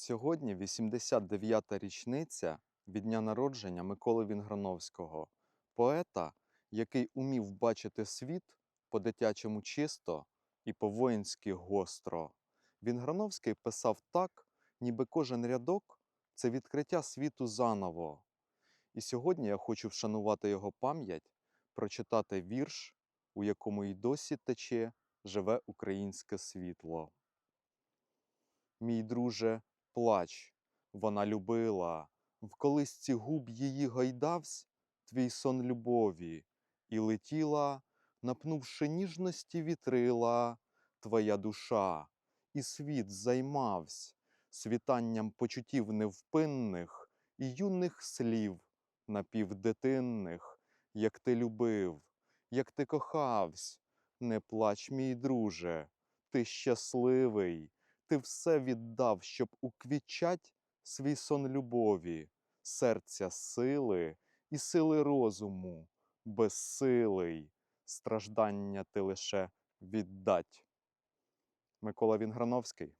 Сьогодні 89-та річниця від дня народження Миколи Вінграновського, поета, який умів бачити світ по-дитячому чисто і по-воїнськи гостро. Вінграновський писав так, ніби кожен рядок це відкриття світу заново. І сьогодні я хочу вшанувати його пам'ять, прочитати вірш, у якому й досі тече живе українське світло. Мій друже, плач, вона любила, в колисці губ її гойдавсь твій сон любові, і летіла, напнувши ніжності вітрила, твоя душа, і світ займавсь світанням почуттів невпинних і юних слів напівдитинних, як ти любив, як ти кохавсь, не плач, мій друже, ти щасливий, ти все віддав, щоб уквічать свій сон любові, серця сили і сили розуму, безсилий, страждання ти лише віддать. Микола Вінграновський